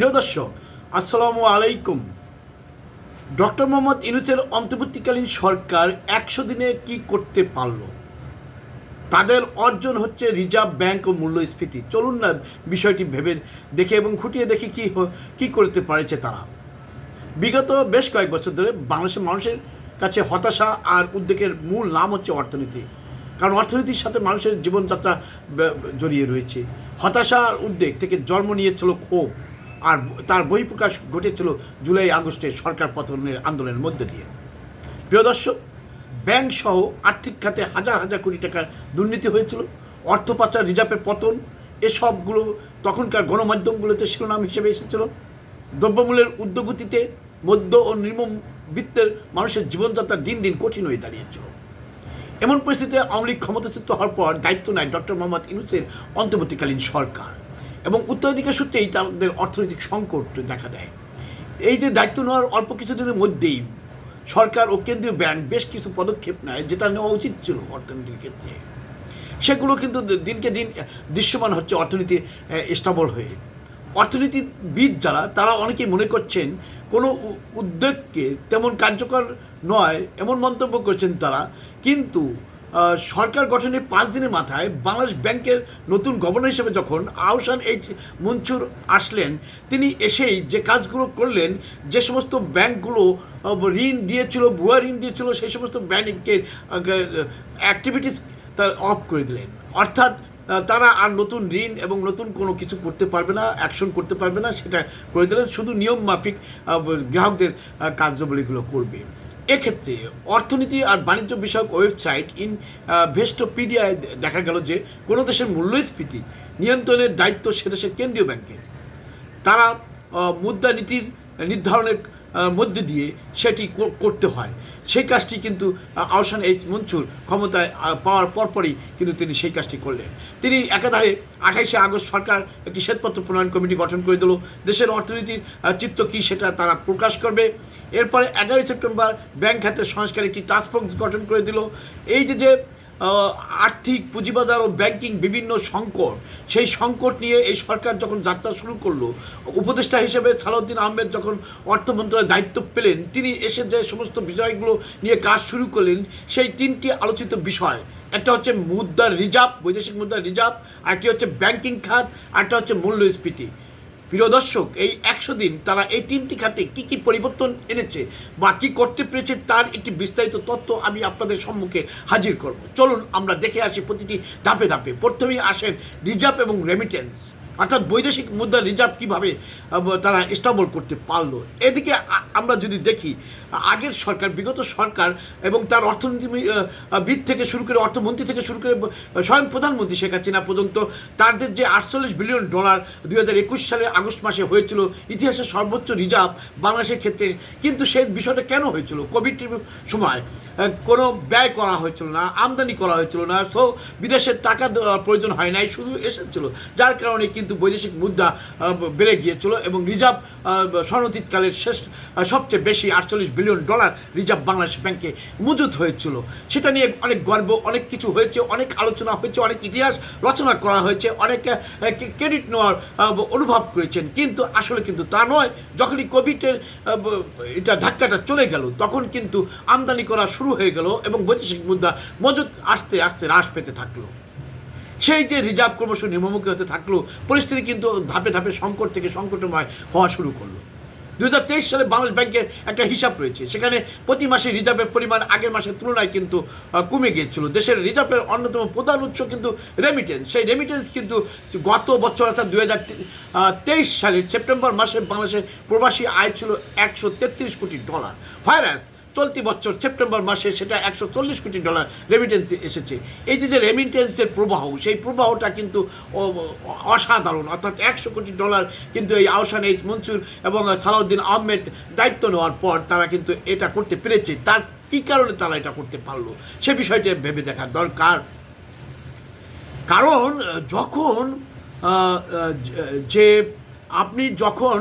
প্রিয় দর্শক, আসসালামু আলাইকুম। ডক্টর মোহাম্মদ ইনুসের অন্তর্বর্তীকালীন সরকার একশো দিনে কি করতে পারল? তাদের অর্জন হচ্ছে রিজার্ভ ব্যাংক ও মূল্যস্ফীতি। চলুন না বিষয়টি ভেবে দেখে এবং খুঁটিয়ে দেখি কি কি করতে পারেছে তারা। বিগত বেশ কয়েক বছর ধরে বাংলাদেশের মানুষের কাছে হতাশা আর উদ্বেগের মূল নাম হচ্ছে অর্থনীতি। কারণ অর্থনীতির সাথে মানুষের জীবনযাত্রা জড়িয়ে রয়েছে। হতাশা আর উদ্বেগ থেকে জন্ম নিয়েছিল ক্ষোভ। আর তার বহিঃপ্রকাশ ঘটেছিল জুলাই, আগস্টে সরকার পতনের আন্দোলনের মধ্যে দিয়ে। প্রিয় দর্শক, ব্যাংক সহ আর্থিক খাতে হাজার হাজার কোটি টাকার দুর্নীতি হয়েছিল। অর্থ পাচার, রিজার্ভের পতন, এসবগুলো তখনকার গণমাধ্যমগুলোতে শিরোনাম হিসেবে এসেছিল। দ্রব্যমূল্যের উদ্যোগতিতে মধ্য ও নির্মম বৃত্তের মানুষের জীবনযাত্রা দিন দিন কঠিন হয়ে দাঁড়িয়েছিল। এমন পরিস্থিতিতে আওয়ামী লীগ ক্ষমতাচ্যুত হওয়ার পর দায়িত্ব নেয় ডক্টর মোহাম্মদ ইউনুসের অন্তর্বর্তীকালীন সরকার। এবং উত্তরাধিকার সূত্রেই তাদের অর্থনৈতিক সংকট দেখা দেয়। এই যে দায়িত্ব নেওয়ার অল্প কিছুদিনের মধ্যেই সরকার ও কেন্দ্রীয় ব্যাংক বেশ কিছু পদক্ষেপ নেয়, যেটা নেওয়া উচিত ছিল অর্থনীতির ক্ষেত্রে। সেগুলো কিন্তু দিনকে দিন দৃশ্যমান হচ্ছে অর্থনীতি স্টাবল হয়ে। অর্থনীতিবিদ যারা, তারা অনেকেই মনে করছেন কোনো উদ্যোগকে তেমন কার্যকর নয়, এমন মন্তব্য করছেন তারা। কিন্তু সরকার গঠনের পাঁচ দিনের মাথায় বাংলাদেশ ব্যাংকের নতুন গভর্নর হিসেবে যখন আহসান এইচ মনসুর আসলেন, তিনি এসেই যে কাজগুলো করলেন, যে সমস্ত ব্যাংকগুলো ঋণ দিয়েছিল, ভুয়া ঋণ দিয়েছিল, সেই সমস্ত ব্যাংকের অ্যাক্টিভিটিস তার অফ করে দিলেন। অর্থাৎ তারা আর নতুন ঋণ এবং নতুন কোনো কিছু করতে পারবে না অ্যাকশন করতে পারবে না, সেটা করে দিলেন। শুধু নিয়ম মাফিক গ্রাহকদের কার্যাবলীগুলো করবে। এক্ষেত্রে অর্থনীতি আর বাণিজ্য বিষয়ক ওয়েবসাইট ইন ভেস্টোপিডিয়ায় দেখা গেল যে কোনো দেশের মূল্যস্ফীতি নিয়ন্ত্রণের দায়িত্ব সে দেশের কেন্দ্রীয় ব্যাংকের। তারা মুদ্রানীতির নির্ধারণের মধ্যে দিয়ে সেটি করতে হয়। সেই কাজটি কিন্তু আহ, আহসান এইচ মনসুর ক্ষমতায় পাওয়ার পরপরই কিন্তু তিনি সেই কাজটি করলেন। তিনি একাধারে আঠাইশে আগস্ট সরকার একটি শ্বেতপত্র প্রণয়ন কমিটি গঠন করে দিল। দেশের অর্থনীতির চিত্র কী সেটা তারা প্রকাশ করবে। এরপরে এগারোই সেপ্টেম্বর ব্যাংক খাতের সংস্কার একটি টাস্কফোর্স গঠন করে দিল। এই যে যে আর্থিক পুঁজিবাজার ও ব্যাংকিং বিভিন্ন সংকট। সেই সংকট নিয়ে এই সরকার যখন যাত্রা শুরু করল, উপদেষ্টা হিসেবে সালাউদ্দিন আহমেদ যখন অর্থ মন্ত্রণালয়ের দায়িত্ব পেলেন, তিনি এসে যে সমস্ত বিষয়গুলো নিয়ে কাজ শুরু করলেন, সেই তিনটি আলোচিত বিষয়। একটা হচ্ছে মুদ্রার রিজার্ভ, বৈদেশিক মুদ্রার রিজার্ভ, আরেকটি হচ্ছে ব্যাংকিং খাত, আরেকটা হচ্ছে মূল্যস্ফীতি। প্রিয় দর্শক, এই একশো দিন তারা এই তিনটি খাতে কি কি পরিবর্তন এনেছে বা কী করতে পেরেছে তার একটি বিস্তারিত তথ্য আমি আপনাদের সম্মুখে হাজির করব। চলুন আমরা দেখে আসি প্রতিটি ধাপে ধাপে। প্রথমেই আসেন রিজার্ভ এবং রেমিটেন্স অর্থাৎ বৈদেশিক মুদ্রা রিজার্ভ কীভাবে তারা স্টাবল করতে পারল। এদিকে আমরা যদি দেখি, আগের সরকার, বিগত সরকার এবং তার অর্থনীতিবিদ থেকে শুরু করে, অর্থমন্ত্রী থেকে শুরু করে স্বয়ং প্রধানমন্ত্রী শেখ হাসিনা পর্যন্ত তাদের যে আটচল্লিশ বিলিয়ন ডলার দুই হাজার একুশ সালের আগস্ট মাসে হয়েছিল, ইতিহাসের সর্বোচ্চ রিজার্ভ বাংলাদেশের ক্ষেত্রে। কিন্তু সেই বিষয়টা কেন হয়েছিল? কোভিড সময় কোনো ব্যয় করা হয়েছিল না, আমদানি করা হয়েছিল না সো বিদেশের টাকা প্রয়োজন হয় নাই, শুধু এসেছিল। যার কারণে কিন্তু বৈদেশিক মুদ্রা বেড়ে গিয়েছিল এবং রিজার্ভ স্বর্ণতীতকালের শেষ সবচেয়ে বেশি আটচল্লিশ বিলিয়ন ডলার রিজার্ভ বাংলাদেশ ব্যাংকে মজুত হয়েছিল। সেটা নিয়ে অনেক গর্ব, অনেক কিছু হয়েছে, অনেক আলোচনা হয়েছে, অনেক ইতিহাস রচনা করা হয়েছে, অনেক ক্রেডিট নেওয়ার অনুভব করেছেন। কিন্তু আসলে কিন্তু তা নয়, যখনই কোভিডের এটা ধাক্কাটা চলে গেল, তখন কিন্তু আমদানি করা শুরু হয়ে গেল এবং বৈদেশিক মুদ্রা মজুত আস্তে আস্তে হ্রাস পেতে থাকল। সেই যে রিজার্ভ ক্রমশ নির্মমুখী হতে থাকল, পরিস্থিতি কিন্তু ধাপে ধাপে সংকট থেকে সংকটময় হওয়া শুরু করল। দু হাজার তেইশ সালে বাংলাদেশ ব্যাংকের একটা হিসাব রয়েছে, সেখানে প্রতি মাসে রিজার্ভের পরিমাণ আগের মাসের তুলনায় কিন্তু কমে গিয়েছিল। দেশের রিজার্ভের অন্যতম প্রধান উৎস কিন্তু রেমিটেন্স সেই রেমিটেন্স কিন্তু গত বছর অর্থাৎ দু হাজার তেইশ সালে সেপ্টেম্বর মাসে বাংলাদেশের প্রবাসী আয় ছিল একশো তেত্রিশ কোটি ডলার। ভাইরাস চলতি বছর সেপ্টেম্বর মাসে সেটা একশো চল্লিশ কোটি ডলার রেমিটেন্স এসেছে। এই যে রেমিটেন্সের প্রবাহ, সেই প্রবাহটা কিন্তু অসাধারণ। অর্থাৎ একশো কোটি ডলার কিন্তু এই আহসান এইচ মনসুর এবং সালাউদ্দিন আহমেদ দায়িত্ব নেওয়ার পর তারা কিন্তু এটা করতে পেরেছে। তার কী কারণে তারা এটা করতে পারল, সে বিষয়টি ভেবে দেখা দরকার। কারণ যখন যে আপনি যখন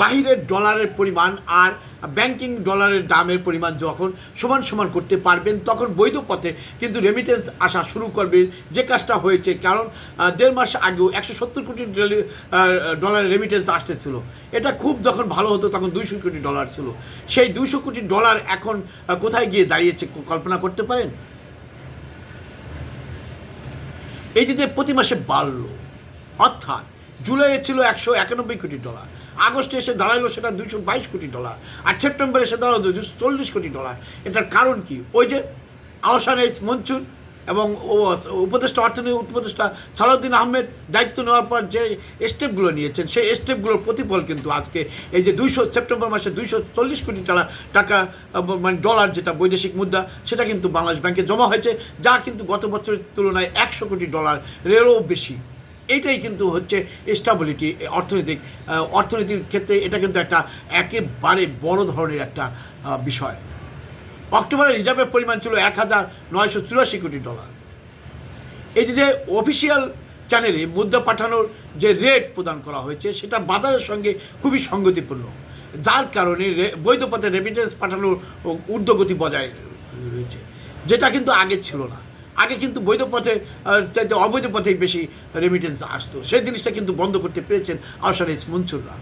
বাহিরের ডলারের পরিমাণ আর ব্যাংকিং ডলারের দামের পরিমাণ যখন সমান সমান করতে পারবেন, তখন বৈধ পথে কিন্তু রেমিটেন্স আসা শুরু করবে। যে কাজটা হয়েছে, কারণ দেড় মাস আগেও একশো সত্তর কোটি ডলি- ডলারের রেমিটেন্স আসতেছিল। এটা খুব যখন ভালো হতো, তখন দুইশো কোটি ডলার ছিল। সেই দুইশো কোটি ডলার এখন কোথায় গিয়ে দাঁড়িয়েছে কল্পনা করতে পারেন? এই যে প্রতি মাসে বাড়লো, অর্থাৎ জুলাইয়ে ছিল একশো একানব্বই কোটি ডলার আগস্টে এসে দাঁড়াল সেটা দুশো বাইশ কোটি ডলার আর সেপ্টেম্বরে এসে দাঁড়াল দুশো চল্লিশ কোটি ডলার। এটার কারণ কি? ওই যে আহসান এইচ মনসুর এবং ও উপদেষ্টা অর্থনীতি উপদেষ্টা সালাউদ্দিন আহমেদ দায়িত্ব নেওয়ার পর যে স্টেপগুলো নিয়েছেন, সেই স্টেপগুলোর প্রতিফল কিন্তু আজকে এই যে দুইশো, সেপ্টেম্বর মাসে দুইশো চল্লিশ কোটি টাকা টাকা মানে ডলার যেটা বৈদেশিক মুদ্রা, সেটা কিন্তু বাংলাদেশ ব্যাংকে জমা হয়েছে, যা কিন্তু গত বছরের তুলনায় একশো কোটি ডলার রেরও বেশি। এইটাই কিন্তু হচ্ছে স্টাবিলিটি অর্থনৈতিক অর্থনীতির ক্ষেত্রে এটা কিন্তু একটা একেবারে বড় ধরনের একটা বিষয়। অক্টোবরে রিজার্ভের পরিমাণ ছিল এক হাজার নয়শো চুরাশি কোটি ডলার। যে অফিসিয়াল চ্যানেলে মুদ্রা পাঠানোর যে রেট প্রদান করা হয়েছে, সেটা বাজারের সঙ্গে খুবই সঙ্গতিপূর্ণ। যার কারণে বৈধ পথে রেমিটেন্স পাঠানোর ঊর্ধ্বগতি বজায় রয়েছে, যেটা কিন্তু আগে ছিল না। আগে কিন্তু বৈধ পথে চাইতে অবৈধ পথেই বেশি রেমিটেন্স আসতো। সেই জিনিসটা কিন্তু বন্ধ করতে পেরেছেন আশারিজ মনসুররা।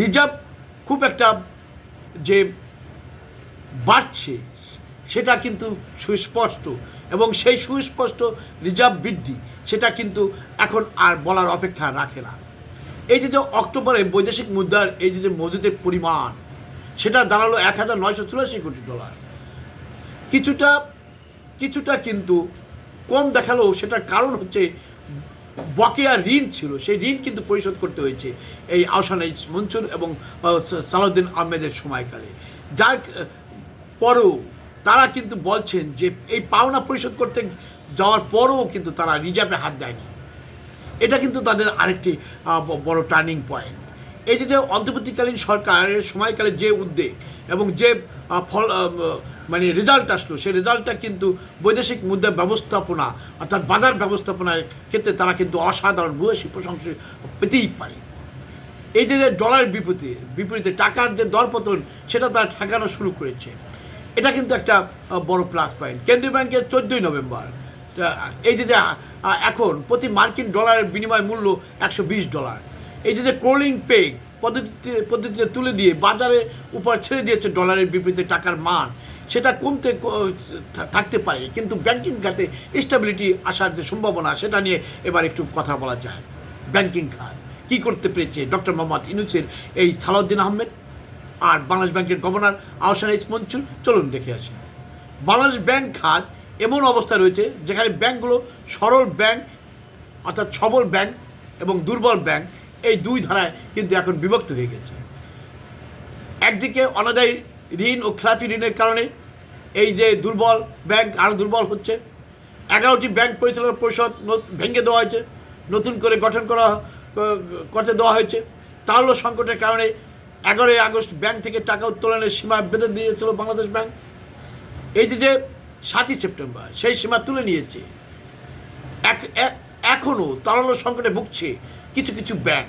রিজার্ভ খুব একটা যে বাড়ছে, সেটা কিন্তু সুস্পষ্ট এবং সেই সুস্পষ্ট রিজার্ভ বৃদ্ধি, সেটা কিন্তু এখন আর বলার অপেক্ষা রাখে না। এই যে যে অক্টোবরে বৈদেশিক মুদ্রার এই যে মজুদের পরিমাণ, সেটা দাঁড়াল এক হাজার নয়শো চুরাশি কোটি ডলার। কিছুটা কিছুটা কিন্তু কম দেখালেও সেটার কারণ হচ্ছে বকেয়া ঋণ ছিল। সেই ঋণ কিন্তু পরিশোধ করতে হয়েছে এই আহসান এইচ মনসুর এবং সালাউদ্দিন আহমেদের সময়কালে। যার পরেও তারা কিন্তু বলছেন যে এই পাওনা পরিশোধ করতে যাওয়ার পরও কিন্তু তারা রিজার্ভে হাত দেয়নি। এটা কিন্তু তাদের আরেকটি বড় টার্নিং পয়েন্ট। এই যে অন্তর্বর্তীকালীন সরকারের সময়কালে যে উদ্যোগ এবং যে ফল মানে রেজাল্ট আসলো। সেই রেজাল্টটা কিন্তু বৈদেশিক মুদ্রা ব্যবস্থাপনা অর্থাৎ বাজার ব্যবস্থাপনার ক্ষেত্রে তারা কিন্তু অসাধারণ ভূয়সী প্রশংসা পেতেই পারে। এই যে ডলারের বিপরীতে বিপরীতে টাকার যে দরপতন, সেটা তারা ঠেকানো শুরু করেছে। এটা কিন্তু একটা বড় প্লাস পয়েন্ট কেন্দ্রীয় ব্যাংকের চোদ্দোই নভেম্বর এই যে এখন প্রতি মার্কিন ডলারের বিনিময় মূল্য একশো বিশ ডলার এই যে ক্রোলিং পে পদ্ধতিতে পদ্ধতিতে তুলে দিয়ে বাজারে উপর ছেড়ে দিয়েছে ডলারের বিপরীতে টাকার মান। সেটা কমতে থাকতে পারে। কিন্তু ব্যাংকিং খাতে স্টেবিলিটি আসার যে সম্ভাবনা, সেটা নিয়ে এবার একটু কথা বলা যায়। ব্যাংকিং খাত, কী করতে পেরেছে ডক্টর মোহাম্মদ ইনুসের এই সালাউদ্দিন আহমেদ আর বাংলাদেশ ব্যাংকের গভর্নর আহসান ইস মনসুর? চলুন দেখে আসি। বাংলাদেশ ব্যাংক খাত এমন অবস্থা রয়েছে যেখানে ব্যাংকগুলো সরল ব্যাংক, অর্থাৎ সবল ব্যাংক এবং দুর্বল ব্যাংক, এই দুই ধারায় কিন্তু এখন বিভক্ত হয়ে গেছে। একদিকে অনাদায়ী ঋণ ও খেলাপি ঋণের কারণে এই যে দুর্বল ব্যাংক আরও দুর্বল হচ্ছে। এগারোটি ব্যাংক পরিচালনা পরিষদ ভেঙে দেওয়া হয়েছে, নতুন করে গঠন করা, করতে দেওয়া হয়েছে। তারল্য সংকটের কারণে এগারোই আগস্ট ব্যাংক থেকে টাকা উত্তোলনের সীমা বেঁধে দিয়েছিল বাংলাদেশ ব্যাংক। এই যে সাতই সেপ্টেম্বর, সেই সীমা তুলে নিয়েছে। এখনও তারল্য সংকটে ভুগছে কিছু কিছু ব্যাংক।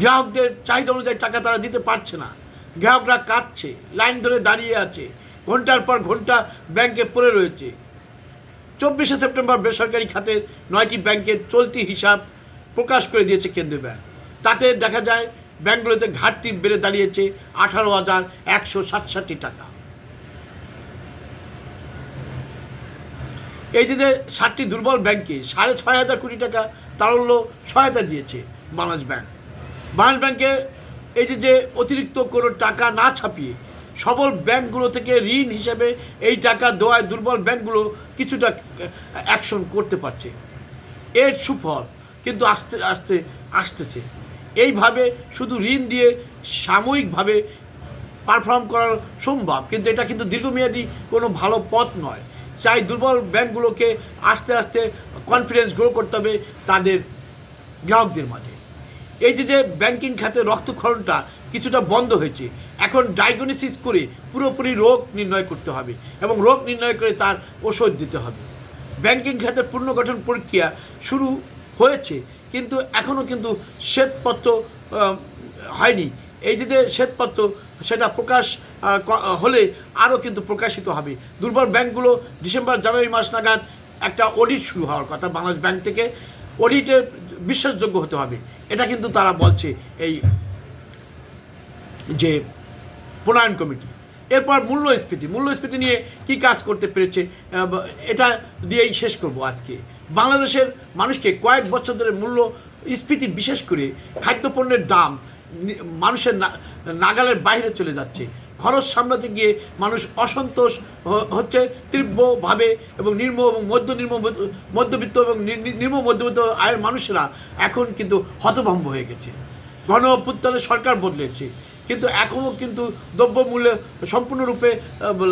গ্রাহকদের চাহিদা অনুযায়ী টাকা তারা দিতে পারছে না। গ্রাহকরা কাঁদছে, লাইন ধরে দাঁড়িয়ে আছে। ঘণ্টার পর ঘণ্টা ব্যাংকে পড়ে রয়েছে। চব্বিশে সেপ্টেম্বর বেসরকারি খাতের নয়টি ব্যাংকের চলতি হিসাব প্রকাশ করে দিয়েছে কেন্দ্রীয় ব্যাংক। তাতে দেখা যায়, ব্যাংকগুলোতে ঘাটতি বেড়ে দাঁড়িয়েছে আঠারো হাজার একশো সাতষট্টি টাকা। এই যে সাতটি দুর্বল ব্যাংকে সাড়ে ছয় হাজার কোটি টাকা তারল্য সহায়তা দিয়েছে বাংলাদেশ ব্যাংক। বাংলাদেশ ব্যাংকে এই যে অতিরিক্ত কোনো টাকা না ছাপিয়ে সবল ব্যাংকগুলো থেকে ঋণ হিসেবে এই টাকা দেওয়ায় দুর্বল ব্যাংকগুলো কিছুটা অ্যাকশন করতে পারছে। এর সুফল কিন্তু আস্তে আস্তে, আসতেছে। এইভাবে শুধু ঋণ দিয়ে সাময়িকভাবে পারফর্ম করা সম্ভব, কিন্তু এটা কিন্তু দীর্ঘমেয়াদী কোনো ভালো পথ নয়। চাই দুর্বল ব্যাংকগুলোকে আস্তে আস্তে কনফিডেন্স গ্রো করতে হবে তাদের গ্রাহকদের মাঝে। এই যে যে ব্যাংকিং খাতে রক্তক্ষরণটা কিছুটা বন্ধ হয়েছে। এখন ডায়াগনোসিস করে পুরোপুরি রোগ নির্ণয় করতে হবে এবং রোগ নির্ণয় করে তার ওষুধ দিতে হবে। ব্যাংকিং খাতের পুনর্গঠন প্রক্রিয়া শুরু হয়েছে, কিন্তু এখনও কিন্তু শ্বেতপত্র হয়নি। এই যে শ্বেতপত্র, সেটা প্রকাশ হলে আরও কিন্তু প্রকাশিত হবে। দুর্বল ব্যাংকগুলো ডিসেম্বর, জানুয়ারি মাস নাগাদ একটা অডিট শুরু হওয়ার কথা বাংলাদেশ ব্যাংক থেকে। অডিটে বিশ্বাসযোগ্য হতে হবে। এটা কিন্তু তারা বলছে এই যে প্রণয়ন কমিটি, এরপর মূল্যস্ফীতি মূল্যস্ফীতি নিয়ে কি কাজ করতে পেরেছে এটা দিয়েই শেষ করব আজকে। বাংলাদেশের মানুষকে কয়েক বছর ধরে মূল্য স্ফীতি বিশেষ করে খাদ্যপণ্যের দাম মানুষের নাগালের বাইরে চলে যাচ্ছে। খরচ সামলাতে গিয়ে মানুষ অসন্তোষ হচ্ছে তীব্রভাবে এবং নির্ম এবং মধ্য মধ্য- মধ্যবিত্ত এবং নি- নি- মধ্যবিত্ত আয়ের মানুষেরা এখন কিন্তু হতভম্ব হয়ে গেছে। গণ সরকার বদলেছে। কিন্তু এখনও কিন্তু দ্রব্যমূল্যে সম্পূর্ণরূপে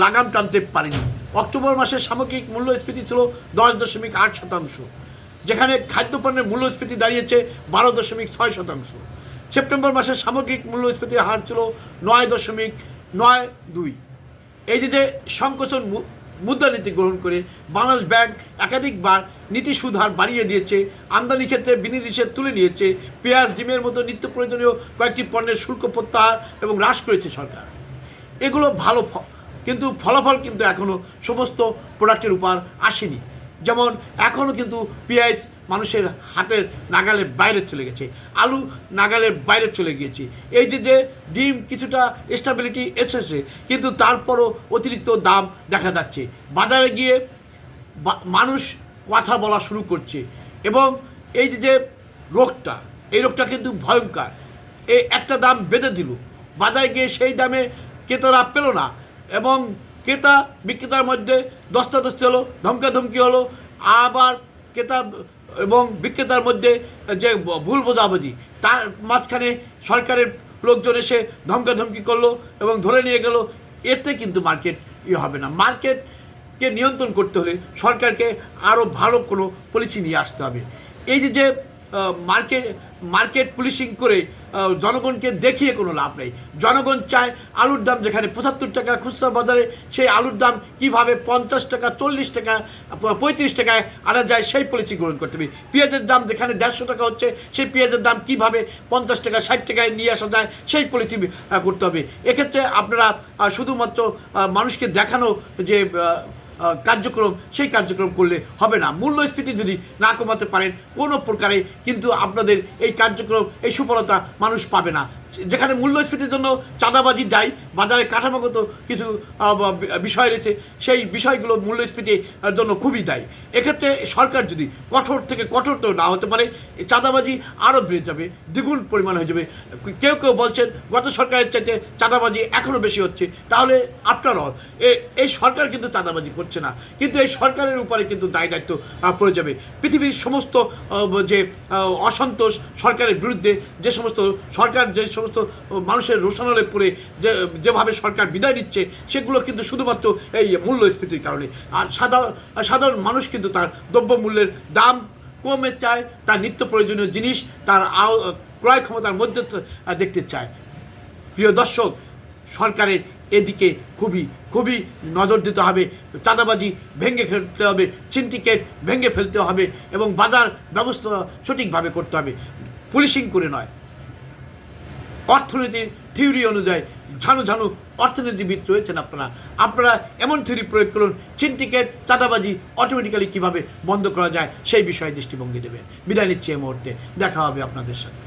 লাগাম টানতে পারেনি। অক্টোবর মাসের সামগ্রিক মূল্যস্ফীতি ছিল দশ দশমিক আট শতাংশ, যেখানে খাদ্যপণ্যের মূল্যস্ফীতি দাঁড়িয়েছে বারো দশমিক ছয় শতাংশ। সেপ্টেম্বর মাসের সামগ্রিক মূল্যস্ফীতির হার ছিল নয় দশমিক নয় দুই। এই যে সংকোচন মুদ্রানীতি গ্রহণ করে বাংলাদেশ ব্যাংক একাধিকবার নীতি সুধার বাড়িয়ে দিয়েছে, আমদানি ক্ষেত্রে বিনিয়োগ তুলে নিয়েছে, পেঁয়াজ, ডিমের মতো নিত্য প্রয়োজনীয় কয়েকটি পণ্যের শুল্ক প্রত্যাহার এবং হ্রাস করেছে সরকার। এগুলো ভালো কিন্তু ফলাফল কিন্তু এখনও সমস্ত প্রোডাক্টের উপর আসেনি। যেমন এখনও কিন্তু পেঁয়াজ মানুষের হাতের নাগালের বাইরে চলে গেছে, আলু নাগালের বাইরে চলে গিয়েছে। এই যে যে ডিম কিছুটা স্টেবিলিটি এসেছে, কিন্তু তারপরও অতিরিক্ত দাম দেখা যাচ্ছে। বাজারে গিয়ে মানুষ কথা বলা শুরু করছে এবং এই যে যে রোগটা, এই রোগটা কিন্তু ভয়ঙ্কর। এই একটা দাম বেঁধে দিল। বাজারে গিয়ে সেই দামে ক্রেতারা পেল না এবং ক্রেতা বিক্রেতার মধ্যে দস্তাদস্তি হলো, ধমকাধমকি হলো, আবার ক্রেতা এবং বিক্রেতার মধ্যে যে ভুল বোঝাবুঝি, তার মাঝখানে সরকারের লোকজন এসে ধমকাধমকি করল এবং ধরে নিয়ে গেল, এতে কিন্তু মার্কেট ইয়ে হবে না। মার্কেটকে নিয়ন্ত্রণ করতে হলে সরকারকে আরও ভালো কোনো পলিসি নিয়ে আসতে হবে। এই যে যে মার্কেট মার্কেট পুলিশিং করে জনগণকে দেখিয়ে কোনো লাভ নেই। জনগণ চায় আলুর দাম যেখানে পঁচাত্তর টাকা খুচরা বাজারে, সেই আলুর দাম কীভাবে পঞ্চাশ টাকা, চল্লিশ টাকা পঁয়ত্রিশ টাকায় আনা যায়, সেই পলিসি গ্রহণ করতে হবে। পেঁয়াজের দাম যেখানে দেড়শো টাকা হচ্ছে, সেই পেঁয়াজের দাম কীভাবে পঞ্চাশ টাকা, ষাট টাকায় নিয়ে আসা যায়, সেই পলিসি করতে হবে। এক্ষেত্রে আপনারা শুধুমাত্র মানুষকে দেখানো যে কার্যক্রম, সেই কার্যক্রম করলে হবে না। মূল্যস্ফীতি যদি না কমাতে পারেন, কোনো প্রকারে কিন্তু আপনাদের এই কার্যক্রম, এই সফলতা মানুষ পাবে না। যেখানে মূল্যস্ফীতির জন্য চাঁদাবাজি দায়ী, বাজারে কাঠামোগত কিছু বিষয় রয়েছে, সেই বিষয়গুলো মূল্যস্ফীতির জন্য খুবই দায়ী। এক্ষেত্রে সরকার যদি কঠোর থেকে কঠোর তো না হতে পারে চাঁদাবাজি আরও বেড়ে যাবে, দ্বিগুণ পরিমাণ হয়ে যাবে। কেউ কেউ বলছেন, গত সরকারের চাইতে চাঁদাবাজি এখনও বেশি হচ্ছে, তাহলে আফটার অল এই সরকার কিন্তু চাঁদাবাজি করছে না, কিন্তু এই সরকারের উপরে কিন্তু দায় দায়িত্ব পড়ে যাবে। পৃথিবীর সমস্ত যে অসন্তোষ সরকারের বিরুদ্ধে, যে সমস্ত সরকার, যে সমস্ত মানুষের রোষানলে পড়ে যে, যেভাবে সরকার বিদায় নিচ্ছে, সেগুলো কিন্তু শুধুমাত্র এই মূল্যস্ফীতির কারণে। আর সাধারণ সাধারণ মানুষ কিন্তু তার দ্রব্যমূল্যের দাম কমে চায়, তার নিত্য প্রয়োজনীয় জিনিস তার আও, ক্রয় ক্ষমতার মধ্যে দেখতে চায়। প্রিয় দর্শক, সরকারের এদিকে খুবই খুবই নজর দিতে হবে, চাঁদাবাজি ভেঙে ফেলতে হবে, সিন্ডিকেট ভেঙে ফেলতে হবে এবং বাজার ব্যবস্থা সঠিকভাবে করতে হবে। পুলিশিং করে নয়। অর্থনীতির থিওরি অনুযায়ী ঝানু ঝানু অর্থনীতিবিদ রয়েছেন আপনারা। আপনারা এমন থিওরি প্রয়োগ করুন সিন্ডিকেট চাঁদাবাজি অটোমেটিক্যালি কীভাবে বন্ধ করা যায়, সেই বিষয়ে দৃষ্টিভঙ্গি দেবেন। বিদায় নিচ্ছি এই মুহূর্তে। দেখা হবে আপনাদের সাথে।